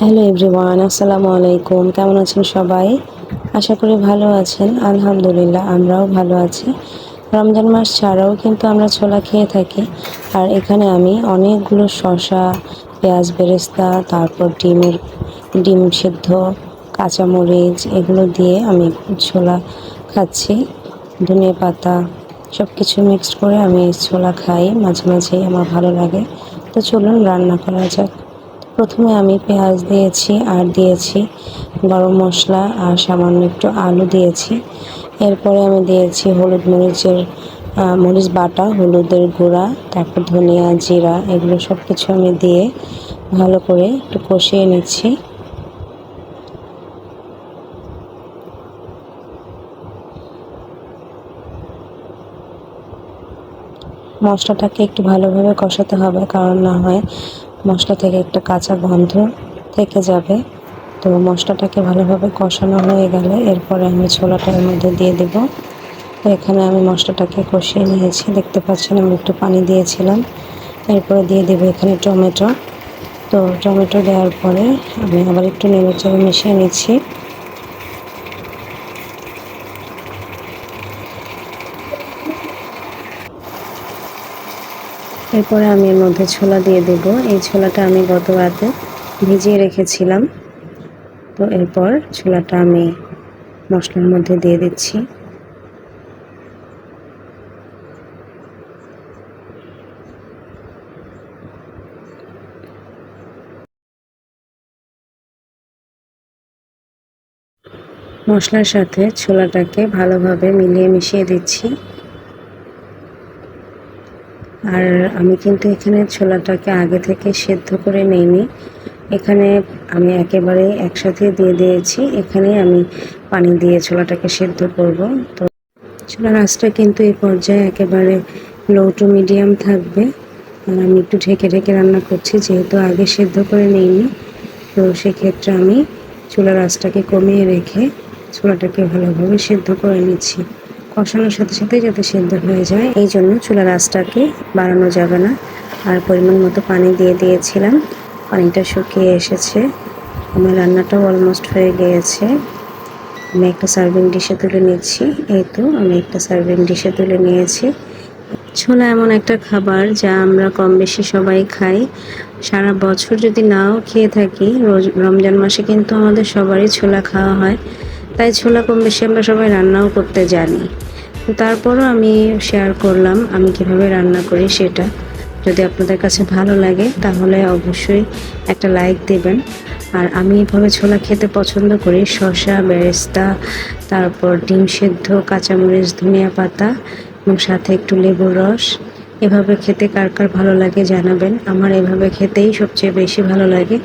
Hello everyone আসসালামু আলাইকুম। কেমন আছেন সবাই? আশা করি ভালো আছেন। আলহামদুলিল্লাহ, আমরাও ভালো আছি। রমজান মাস ছাড়াও কিন্তু আমরা ছোলা খেয়ে থাকি। আর এখানে আমি অনেকগুলো শসা, পেঁয়াজ বেরেস্তা, তারপর ডিমের, ডিম সেদ্ধ, কাঁচামরিচ এগুলো দিয়ে আমি ছোলা খাচ্ছি। ধনিয়া পাতা সব কিছু মিক্সড করে আমি ছোলা খাই। মাঝে মাঝেই আমার ভালো লাগে। তো চলুন রান্না করা যাক। প্রথমে আমি পেঁয়াজ দিয়েছি, আর দিয়েছি গরম মশলা, আর সামান্য একটু আলু দিয়েছি। এরপরে আমি দিয়েছি হলুদ মরিচের মরিচ বাটা, হলুদের গুঁড়া, তারপর ধনিয়া, জিরা, এগুলো সব কিছু আমি দিয়ে ভালো করে একটু কষিয়ে নিচ্ছি। মশলাটাকে একটু ভালোভাবে কষাতে হবে, কারণ না হয় মশলা থেকে একটা কাঁচা গন্ধ থেকে যাবে। তো মশলাটাকে ভালোভাবে কষানো হয়ে গেলে এরপরে আমি ছোলাটা এর মধ্যে দিয়ে দেব। তো এখানে আমি মশলাটাকে কষিয়ে নিয়েছি। দেখতে পাচ্ছেন আমি একটু পানি দিয়েছিলাম। এরপরে দিয়ে দেবো এখানে টমেটো। তো টমেটো দেওয়ার পরে আমি আবার একটু নেড়ে মিশিয়ে নিচ্ছি। এরপরে আমি এর মধ্যে ছোলা দিয়ে দেব। এই ছোলাটা আমি গত রাতে ভিজিয়ে রেখেছিলাম। তো এরপর ছোলাটা আমি মশলার মধ্যে দিয়ে দিচ্ছি। মশলার সাথে ছোলাটাকে ভালোভাবে মিলিয়ে মিশিয়ে দিচ্ছি। আর আমি কিন্তু এখানে ছোলাটাকে আগে থেকে সেদ্ধ করে নিইনি। এখানে আমি একেবারে একসাথে দিয়ে দিয়েছি। এখানে আমি পানি দিয়ে ছোলাটাকে সেদ্ধ করব। তো ছোলার আঁচটা কিন্তু এই পর্যায়ে একেবারে লো টু মিডিয়াম থাকবে। আর আমি একটু ঢেকে ঢেকে রান্না করছি, যেহেতু আগে সেদ্ধ করে নিইনি। তো সেক্ষেত্রে আমি চুলার আঁচটাকে কমিয়ে রেখে ছোলাটাকে ভালোভাবে সেদ্ধ করে নিচ্ছি। কষানোর সাথে সাথে যাতে সেদ্ধ হয়ে যায়। এই জন্য চুলার আঁচটাকে বাড়ানো যাবে না। আর পরিমাণ মতো পানি দিয়ে দিয়েছিলাম। পানিটা শুকিয়ে এসেছে। আমার রান্নাটাও অলমোস্ট হয়ে গিয়েছে। আমি একটা সার্ভিং ডিশে তুলে নিচ্ছি। এই তো আমি একটা সার্ভিং ডিশে তুলে নিয়েছি। ছোলা এমন একটা খাবার যা আমরা কম বেশি সবাই খাই। সারা বছর যদি নাও খেয়ে থাকি, রোজ রমজান মাসে কিন্তু আমাদের সবারই ছোলা খাওয়া হয়। তাই ছোলা কম বেশি আমরা সবাই রান্নাও করতে জানি। তারপরও আমি শেয়ার করলাম আমি কীভাবে রান্না করি সেটা। যদি আপনাদের কাছে ভালো লাগে তাহলে অবশ্যই একটা লাইক দেবেন। আর আমি এভাবে ছোলা খেতে পছন্দ করি, শসা, বেরেস্তা, তারপর ডিম সেদ্ধ, কাঁচামরিচ, ধনিয়া পাতা এবং সাথে একটু লেবুর রস। এভাবে খেতে কার কার ভালো লাগে জানাবেন। আমার এভাবে খেতেই সবচেয়ে বেশি ভালো লাগে।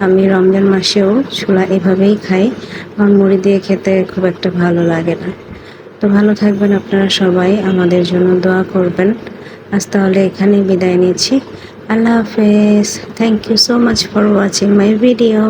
আমি রমজান মাসেও ছোলা এভাবেই খাই। আমার মুড়ি দিয়ে খেতে খুব একটা ভালো লাগে না। তো ভালো থাকবেন আপনারা সবাই। আমাদের জন্য দোয়া করবেন। আজ তাহলে এখানেই বিদায় নিচ্ছি। আল্লাহ হাফেজ। Thank you so much for watching my video